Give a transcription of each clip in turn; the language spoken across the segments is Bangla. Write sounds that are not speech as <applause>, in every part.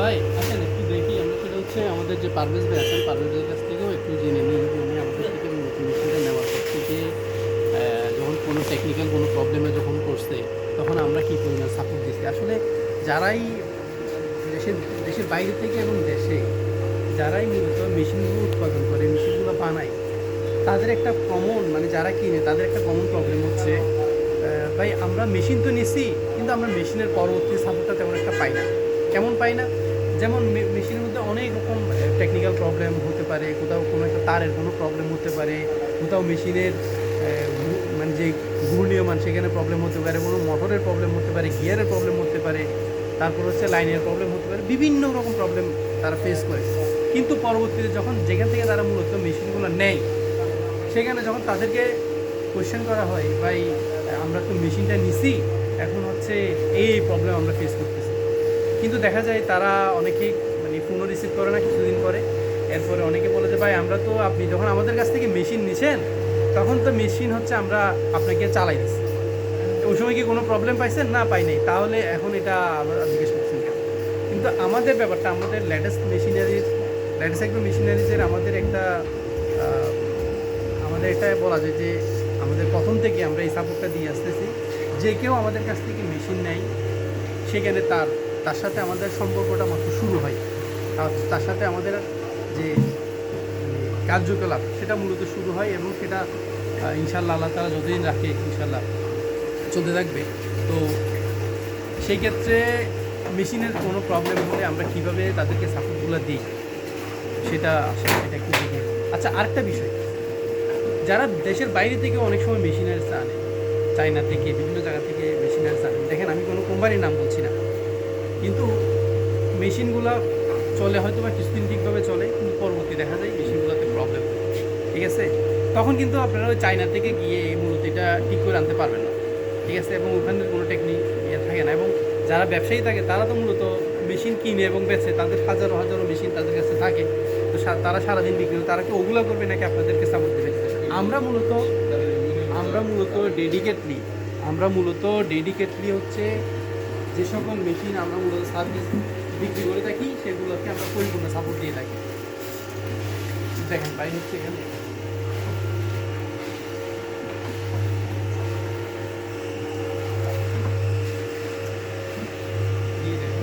ভাই আসেন একটু দেখি আমরা সেটা হচ্ছে আমাদের যে পারভেজ ভাই আছেন পারভেজ ভাইয়ের কাছ থেকেও একটু জেনে নিই। উনি আমাদের থেকে নতুন মেশিনটা নেওয়ার পর থেকে যখন কোনো টেকনিক্যাল কোনো প্রবলেমে যখন করছে তখন আমরা কী পরিমাণ সাপোর্ট দিচ্ছি। আসলে যারাই দেশের দেশের বাইরে থেকে এবং দেশে যারাই মূলত মেশিনগুলো উৎপাদন করে মেশিনগুলো বানায় তাদের একটা কমন মানে যারা কিনে তাদের একটা কমন প্রবলেম হচ্ছে ভাই আমরা মেশিন তো নিছি কিন্তু আমরা মেশিনের পরবর্তী সাপোর্টটা তেমন একটা পাই না। কেমন পাই না? যেমন মেশিনের মধ্যে অনেক রকম টেকনিক্যাল প্রবলেম হতে পারে, কোথাও কোনো একটা তারের কোনো প্রবলেম হতে পারে, কোথাও মেশিনের মানে যে ঘূর্ণীয়মান সেখানে প্রবলেম হতে পারে, কোনো মোটরের প্রবলেম হতে পারে, গিয়ারের প্রবলেম হতে পারে, তারপর হচ্ছে লাইনের প্রবলেম হতে পারে, বিভিন্ন রকম প্রবলেম তারা ফেস করে। কিন্তু পরবর্তীতে যখন যেখান থেকে তারা মূলত মেশিনগুলো নেয়, সেখানে যখন তাদেরকে কোয়েশ্চেন করা হয়, ভাই, আমরা তো মেশিনটা নিছি, এখন হচ্ছে এই প্রবলেম আমরা ফেস করতেছি। কিন্তু দেখা যায় তারা অনেকেই মানে ফোনও রিসিভ করে না, কিছুদিন পরে। এরপরে অনেকে বলে যে, ভাই, আমরা তো আপনি যখন আমাদের কাছ থেকে মেশিন নিছেন, তখন তো মেশিন হচ্ছে আমরা আপনাকে চালাই দিচ্ছি ওই সময় কি কোনো প্রবলেম পাইছেন? না, পাই নাই। তাহলে এখন এটা আবার জিজ্ঞেস করছেন কেন? কিন্তু আমাদের ব্যাপারটা, আমাদের লেটেস্ট মেশিনারিজ লেটেস্ট একটু মেশিনারিজের আমাদের একটা আমাদের এটা বলা যায় যে, আমাদের প্রথম থেকে আমরা এই সাপোর্টটা দিয়ে আসতেছি। যে কেউ আমাদের কাছ থেকে মেশিন নেয়, সেখানে তার তার সাথে আমাদের সম্পর্কটা মাত্র শুরু হয়। তার সাথে আমাদের যে মানে, কার্যকলাপ সেটা মূলত শুরু হয় এবং সেটা ইনশাল্লাহ আল্লাহ তারা যতদিন রাখে ইনশাল্লাহ চলতে থাকবে। তো সেই ক্ষেত্রে মেশিনের কোনো প্রবলেম হলে আমরা কীভাবে তাদেরকে সাপোর্টগুলো দিই সেটা সেটা একটু দেখে। আচ্ছা আরেকটা বিষয়। যারা দেশের বাইরে থেকে অনেক সময় মেশিনারিজ আনে চায়না থেকে বিভিন্ন জায়গা থেকে মেশিনারিজ আনে দেখেন আমি কোনো কোম্পানির নাম বলছি না। কিন্তু মেশিনগুলো চলে হয়তো বা কিছুদিন ঠিকভাবে চলে, কিন্তু পরবর্তী দেখা যায় মেশিনগুলোতে প্রবলেম ঠিক আছে? তখন কিন্তু আপনারা ওই চায়না থেকে গিয়ে এই এটা ঠিক করে আনতে পারবেন না। ঠিক আছে? এবং ওখানে কোনো টেকনিক ইয়ে থাকে না। এবং যারা ব্যবসায়ী থাকে, তারা তো মূলত মেশিন কিনে এবং বেচে, তাদের হাজারো হাজারো মেশিন তাদের কাছে থাকে। তো তারা সারাদিন বিক্রি করে, তারা কি ওগুলো করবে নাকি আপনাদেরকে সাপোর্ট দেবে? আমরা মূলত আমরা মূলত ডেডিকেটলি আমরা মূলত ডেডিকেটলি হচ্ছে যে সকল মেশিন আমরা মূলত সার্ভিস বিক্রি করে থাকি, সেগুলোকে আমরা পরিপূর্ণ সাপোর্ট দিয়ে থাকি। দেখেন, বাইরে হচ্ছে এখানে এই দেখেন।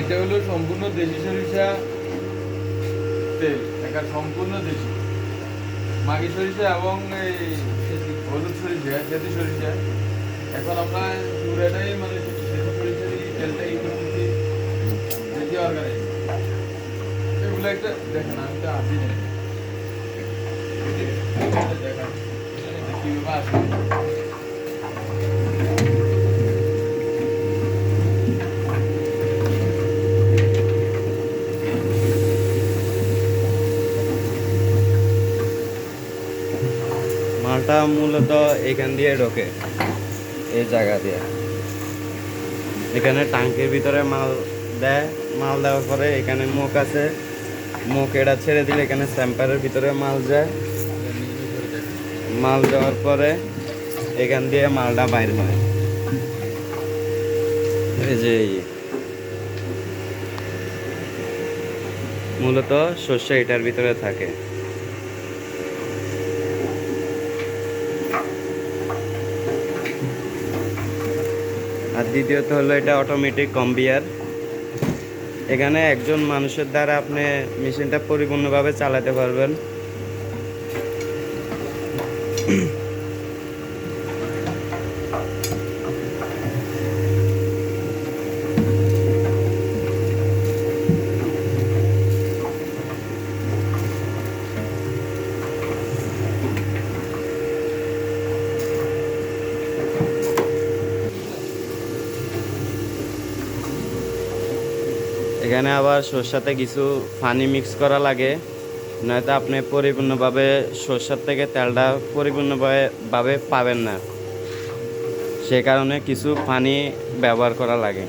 এটা হলো সম্পূর্ণ দেশি সরিষা তেল একটা সম্পূর্ণ দেশি। মাগি সরিষা এবং এই হলুদ সরিষা সেতু সরিষা। এখন আমরা পুরাটাই মানে সেতু সরিষার এই তেলটা ইউজ করতেছি, দেশি অর্গানিক এগুলো একটা, দেখেন, আমি তো আসি না দেখান। কীভাবে আসবে মালটা মূলত এখান দিয়ে ঢোকে, এই জায়গা দিয়ে। এখানে টাঙ্কির ভিতরে মাল দেয়, মাল দেওয়ার পরে এখানে মুখ আছে, মুখ এটা ছেড়ে দিলে এখানে স্যাম্পারের ভিতরে মাল যায়। মাল যাওয়ার পরে এখান দিয়ে মালটা বাইর হয়। এই যে মূলত শস্য এটার ভিতরে থাকে। দ্বিতীয়ত হলো এটা অটোমেটিক কম্বিয়ার এখানে একজন মানুষের দ্বারা আপনি মেশিনটা পরিপূর্ণভাবে চালাতে পারবেন। এখানে আবার সরষাতে কিছু পানি মিক্স করা লাগে। নয়তো আপনি পরিপূর্ণভাবে সরষার থেকে তেলটা পরিপূর্ণভাবে ভাবে পাবেন না। সে কারণে কিছু পানি ব্যবহার করা লাগে।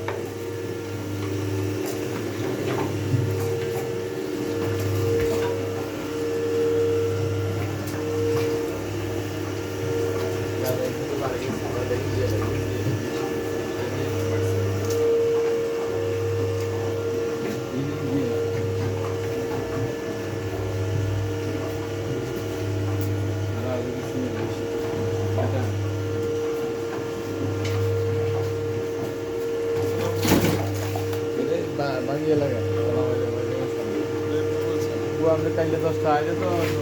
Itália, tô,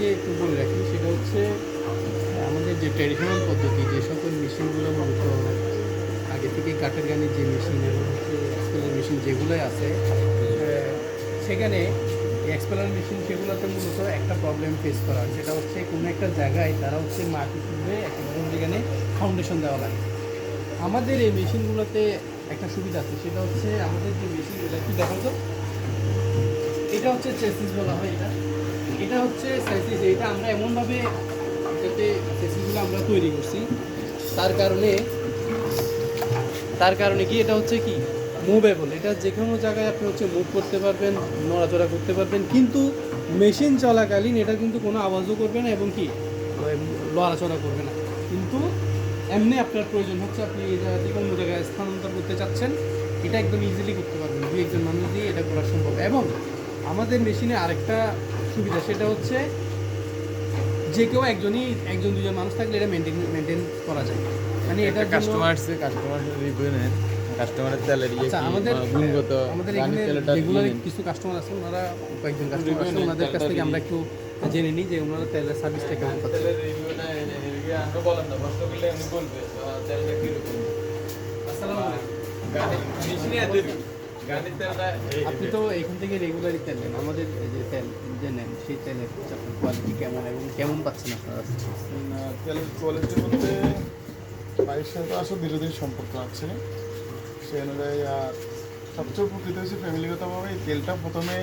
আপনাদেরকে একটু বলে রাখি, সেটা হচ্ছে আমাদের যে ট্র্যাডিশনাল পদ্ধতি, যে সকল মেশিনগুলো মূলত আগে থেকে কাঠের গানের যে মেশিন এবং হচ্ছে এক্সপেলার মেশিন যেগুলোই আছে সেখানে এক্সপেলার মেশিন সেগুলোতে মূলত একটা প্রবলেম ফেস করা হয়। সেটা হচ্ছে কোনো একটা জায়গায় তারা হচ্ছে মাটি তুলবে একেবারে সেখানে ফাউন্ডেশন দেওয়া লাগে। আমাদের এই মেশিনগুলোতে একটা সুবিধা আছে, সেটা হচ্ছে আমাদের যে মেশিন এটা কি দেখা তো? এটা হচ্ছে চেসিস বলা হয় এটা। এটা হচ্ছে চেসিস এটা আমরা এমনভাবে যাতে চেসিসগুলো আমরা তৈরি করছি। তার কারণে তার কারণে কি এটা হচ্ছে কি? মুভেবল এটা যে কোনো জায়গায় আপনি হচ্ছে মুভ করতে পারবেন, নড়াচড়া করতে পারবেন, কিন্তু মেশিন চলাকালীন এটা কিন্তু কোনো আওয়াজও করবে না এবং কি ওই লড়াচড়া করবে না। কিন্তু এমনি আপনার প্রয়োজন হচ্ছে আপনি এই জায়গা থেকে অন্য জায়গায় স্থানান্তর করতে চাচ্ছেন, এটা একদম ইজিলি করতে পারবেন। দুই একজন মানুষ দিয়ে এটা করা সম্ভব। এবং আমাদের মেশিনে আরেকটা সুবিধা সেটা হচ্ছে যে কেউ একজনই একজন দুজন মানুষ থাকলে এটা মেনটেন মেনটেন করা যায়। মানে এটা কাস্টমার সে কাস্টমার রিভিউ নেন কাস্টমারের তেলের ইয়ে আচ্ছা আমাদের গুণগত আমাদের এখানে রেগুলার কিছু কাস্টমার আছে ওনারা কয়েকজন কাস্টমার আছে ওনাদের কাছ থেকে আমরা একটু জেনে নিই যে ওনারা তেলের সার্ভিসটা কেমন পাচ্ছে আসসালামু আলাইকুম। আপনি তো এখান থেকে রেগুলারই তেল নেন। আমাদের যে তেল যে নেন সেই তেলের কোয়ালিটি কেমন এবং কেমন পাচ্ছেন আপনারা? তেলের কোয়ালিটির মধ্যে বাইরের সাথে আসলে দীর্ঘদিন সম্পর্ক আছে। সেই অনুযায়ী আর সবচেয়ে উপকৃত হয়েছে ফ্যামিলিগতভাবে এই তেলটা প্রথমে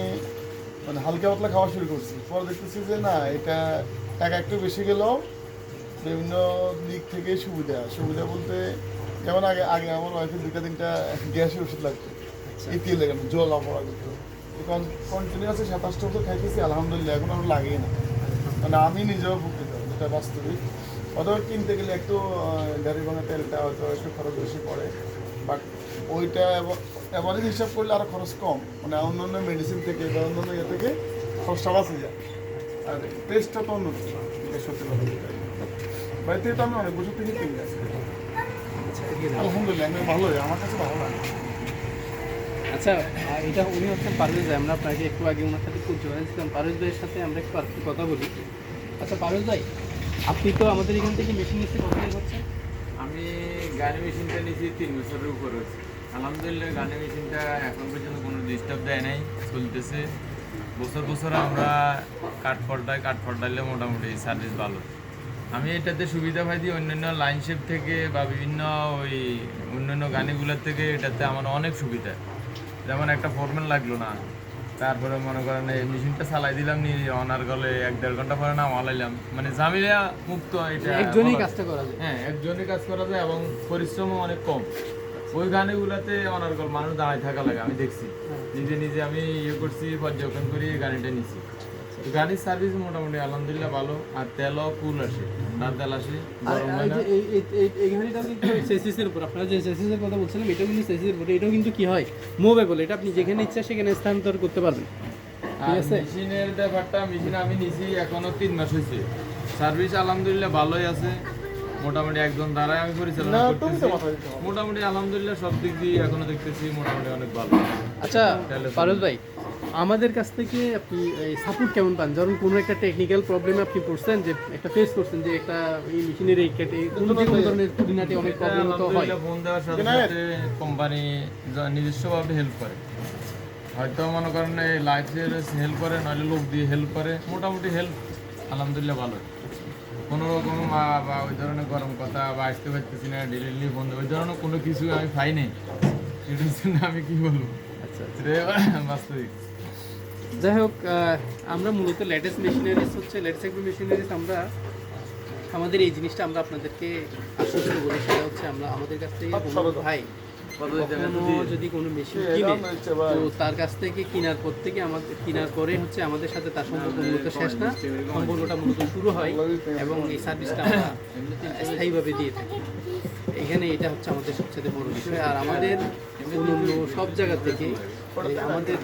মানে হালকা পাতলা খাওয়া শুরু করছি। পরে দেখতেছি যে না এটা টাকা একটু বেশি গেলেও বিভিন্ন দিক থেকে সুবিধা। সুবিধা বলতে যেমন আগে আগে আমার ওয়াইফের দুটা তিনটা গ্যাসের ওষুধ লাগতো। এই তেল লেগে জল অপরা করতো এখন কন্টিনিউ আছে সাতাশটা বছর খাইতেছি আলহামদুলিল্লাহ এখন আমার লাগেই না। মানে আমি নিজেও উপকৃত যেটা বাস্তবিক অথবা কিনতে গেলে একটু গাড়ি ভাঙা তেলটা হয়তো একটু খরচ বেশি পড়ে। বাট ওইটা এভারেজ হিসাব করলে আরও খরচ কম। মানে অন্যান্য মেডিসিন থেকে বা অন্যান্য ইয়ে থেকে খরচটা বাঁচে যায়। আর টেস্টটা তো অন্য সত্যি কথা। বাড়িতে তো আমি অনেক বছর থেকে কিনে আসছি আলহামদুলিল্লাহ আমি ভালোই আমার কাছে ভালো লাগে। আচ্ছা এটা উনি হচ্ছেন পারভেজ ভাই, আমরা আপনাকে একটু আগে ওনার সাথে খুব যোগাযোগ পারভেজ ভাইয়ের সাথে আমরা একটু আর কথা বলি। আচ্ছা পারভেজ ভাই, আপনি তো আমাদের এখান থেকে মেশিন নিচ্ছে কত দিয়ে করছেন আমি গাড়ি মেশিনটা নিয়েছি, তিন বছরের উপর হচ্ছে। আলহামদুলিল্লাহ গাড়ি মেশিনটা এখন পর্যন্ত কোনো ডিস্টার্ব দেয় নাই, চলতেছে। বছর বছর আমরা কাঠ ফল্টাই কাঠ ফল্টাইলে মোটামুটি সার্ভিস ভালো। আমি এটাতে সুবিধা পাইছি অন্যান্য লাইন শেপ থেকে বা বিভিন্ন ওই অন্যান্য গাড়িগুলোর থেকে এটাতে আমার অনেক সুবিধা। যেমন একটা ফোরম্যান লাগল না তারপরে মনে করেন এই মেশিনটা চালাই দিলাম নি অনার গলে এক দেড় ঘণ্টা পরে না মালাইলাম মানে জামিলা মুক্ত এটা একজনই বলা- কাজটা করা যায়। হ্যাঁ একজনই কাজ করা যায় এবং পরিশ্রমও অনেক কম। ওই গানেগুলোতে অনার্গল মানুষ দাঁড়ায় থাকা লাগে আমি দেখছি। নিজে নিজে আমি ইয়ে করছি পর্যবেক্ষণ করি গানিটা নিছি। গাড়ির সার্ভিস মোটামুটি আলহামদুলিল্লাহ ভালো আর তেলও কুল আসে। তার তেল আসে হয় এই কিন্তু <coughs> সেসিসের উপর। আপনারা যে সেসিসের কথা বলছিলেন এটাও কিন্তু সেসিসের উপর। এটাও কিন্তু কি হয়? মুভেবল এটা আপনি যেখানে ইচ্ছা সেখানে স্থানান্তর করতে পারবেন। ঠিক আছে? মেশিনের ব্যাপারটা মেশিন আমি নিছি এখনও তিন মাস হয়েছে সার্ভিস আলহামদুলিল্লাহ ভালোই আছে। মোটামুটি একজন দ্বারাই আমি পরিচালনা না তুমি করতেছি। মোটামুটি আলহামদুলিল্লাহ সব দিক দিয়ে এখনও দেখতেছি মোটামুটি অনেক ভালো। আচ্ছা পারুল ভাই আমাদের কাছ থেকে আপনি সাপোর্ট কেমন পান? ধরুন কোনো একটা টেকনিক্যাল প্রবলেমে আপনি পড়ছেন যে একটা ফেস করছেন যে একটা এই মেশিনের এই কেটে কোনো কোনো ধরনের খুঁটিনাটি অনেক প্রবলেম তো হয়। ফোন দেওয়ার সাথে সাথে কোম্পানি নিজস্বভাবে হেল্প করে। হয়তো মনে করেন এই লাইফের হেল্প করে নইলে লোক দিয়ে হেল্প করে। মোটামুটি হেল্প আলহামদুলিল্লাহ ভালো কোনো রকম বা- ওই ধরনের গরম কথা বা আসতে পারতেছি না ডেলিভারি বন্ধ ওই ধরনের কোনো কিছু আমি পাই নাই। এটার জন্য আমি কি বলব? আচ্ছা আচ্ছা। বাস্তবিক। যাই হোক আমরা মূলত লেটেস্ট মেশিনারিজ হচ্ছে লেটেস্ট মেশিনারিজ আমরা আমাদের এই জিনিসটা আমরা আপনাদেরকে আশ্বস্ত করি সেটা হচ্ছে আমরা আমাদের কাছ থেকে ভাই যদি কোনো মেশিন কিনে। তো তার কাছ থেকে কেনার পর থেকে আমাদের কেনার পরে হচ্ছে আমাদের সাথে তার সম্পর্ক মূলত শেষ না। সম্পর্কটা মূলত শুরু হয় এবং এই সার্ভিসটা আমরা স্থায়ীভাবে দিয়ে থাকি। এখানে এটা হচ্ছে আমাদের সবচেয়ে বড় বিষয়। আর আমাদের অন্যান্য সব জায়গা থেকে আমাদের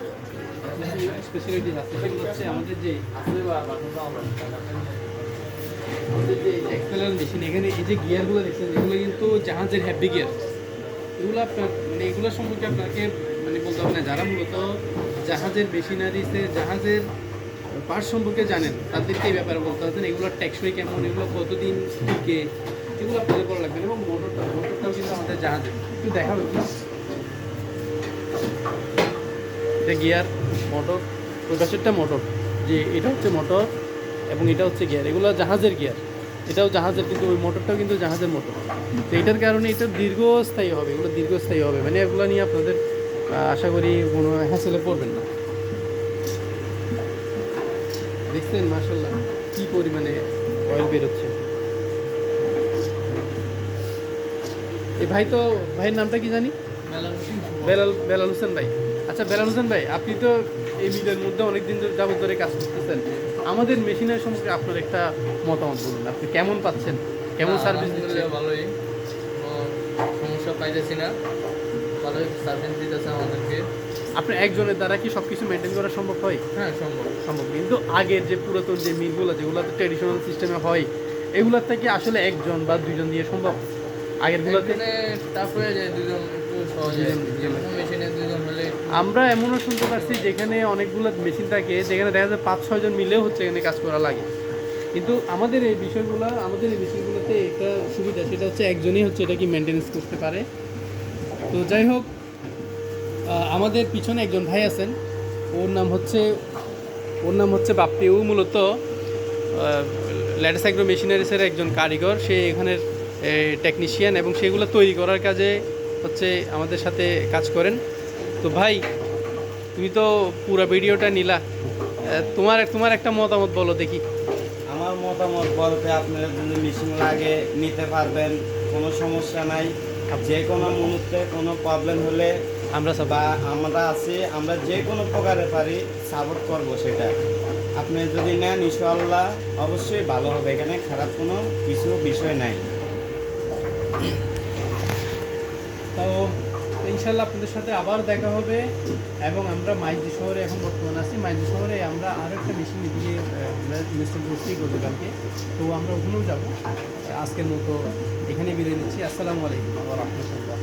স্পেশালিটি আছে সেগুলো হচ্ছে আমাদের যে আমাদের যে এক্সেলার মেশিন এখানে এই যে গিয়ারগুলো দেখছেন এগুলো কিন্তু জাহাজের হ্যাপি গিয়ার এগুলো আপনার মানে এগুলো সম্পর্কে আপনাকে মানে বলতে হবে না, যারা মূলত জাহাজের মেশিনারিসে জাহাজের পার্ট সম্পর্কে জানেন, তাদেরকে এই ব্যাপারে বলতে হতেন এগুলোর টেকসই কেমন, এগুলো কতদিন টিকে, এগুলো আপনাদের বড় লাগবে এবং মোটরটা, মোটরটাও কিন্তু আমাদের জাহাজের একটু দেখাবে please? এটা গিয়ার, মোটর ওই পাশেরটা মোটর, যে এটা হচ্ছে মোটর এবং এটা হচ্ছে গিয়ার, এগুলো জাহাজের গিয়ার এটাও জাহাজের কিন্তু ওই মোটরটাও কিন্তু জাহাজের মোটর। তো এটার কারণে এটা দীর্ঘস্থায়ী হবে এগুলো দীর্ঘস্থায়ী হবে। মানে এগুলো নিয়ে আপনাদের আশা করি কোনো হ্যাসেলে পড়বেন না। দেখছেন মার্শাল্লাহ কি পরিমাণে অয়েল বেরোচ্ছে। এই ভাই তো ভাইয়ের নামটা কি জানি? বেলাল বেলাল হোসেন ভাই। আচ্ছা বেলাল হোসেন ভাই আপনি তো এই মিলের মধ্যে অনেকদিন যাবত ধরে কাজ করতেছেন। আমাদের মেশিনের সম্পর্কে আপনার একটা মতামত বলুন। আপনি কেমন পাচ্ছেন? কেমন সার্ভিস দিচ্ছে ভালোই। সমস্যা পাইতেছি না। ভালোই সার্ভিস দিতেছে আমাদেরকে। আপনার একজনের দ্বারা কি সব কিছু মেনটেন করা সম্ভব হয়? হ্যাঁ সম্ভব। সম্ভব। কিন্তু আগের যে পুরাতন যে মিলগুলো যেগুলো ট্রেডিশনাল সিস্টেমে হয় এগুলোর থেকে আসলে একজন বা দুইজন দিয়ে সম্ভব? আগেরগুলোতে? টাফ হয়ে যায় দুজন আমরা এমনও শুনতে পারছি যেখানে অনেকগুলো মেশিন থাকে, যেখানে দেখা যায় পাঁচ ছয়জন মিলেও হচ্ছে এখানে কাজ করা লাগে। কিন্তু আমাদের এই বিষয়গুলো, আমাদের এই বিষয়গুলোতে একটা সুবিধা, সেটা হচ্ছে একজনই হচ্ছে এটা কি মেনটেন্স করতে পারে। তো যাই হোক আমাদের পিছনে একজন ভাই আছেন। ওর নাম হচ্ছে, ওর নাম হচ্ছে বাপ্পি ও মূলত ল্যাটেস অ্যাগ্রো মেশিনারিসের একজন কারিগর। সে এখানের টেকনিশিয়ান এবং সেগুলো তৈরি করার কাজে হচ্ছে আমাদের সাথে কাজ করেন। তো ভাই তুমি তো পুরো ভিডিওটা নিলা। তোমার তোমার একটা মতামত বলো দেখি। আমার মতামত বলতে আপনারা যদি মেশিন লাগে নিতে পারবেন কোনো সমস্যা নাই। যে কোনো মুহূর্তে কোনো প্রবলেম হলে আমরা সব বা আমরা আছি আমরা যে কোনো প্রকারে পারি সাপোর্ট করব সেটা। আপনি যদি নেন ইনশাল্লাহ অবশ্যই ভালো হবে। এখানে খারাপ কোনো কিছু বিষয় নাই। তো ইনশাল্লাহ আপনাদের সাথে আবার দেখা হবে এবং আমরা মাইজি শহরে এখন বর্তমানে আছি। মাইজি শহরে আমরা আরও একটা মেশিন দিয়ে মিস্টার করছি গতকালকে তো আমরা ওখানেও যাব। আজকের মতো এখানে বিদায় নিচ্ছি। আসসালামু আলাইকুম। আবার রহমতুল্লাহ।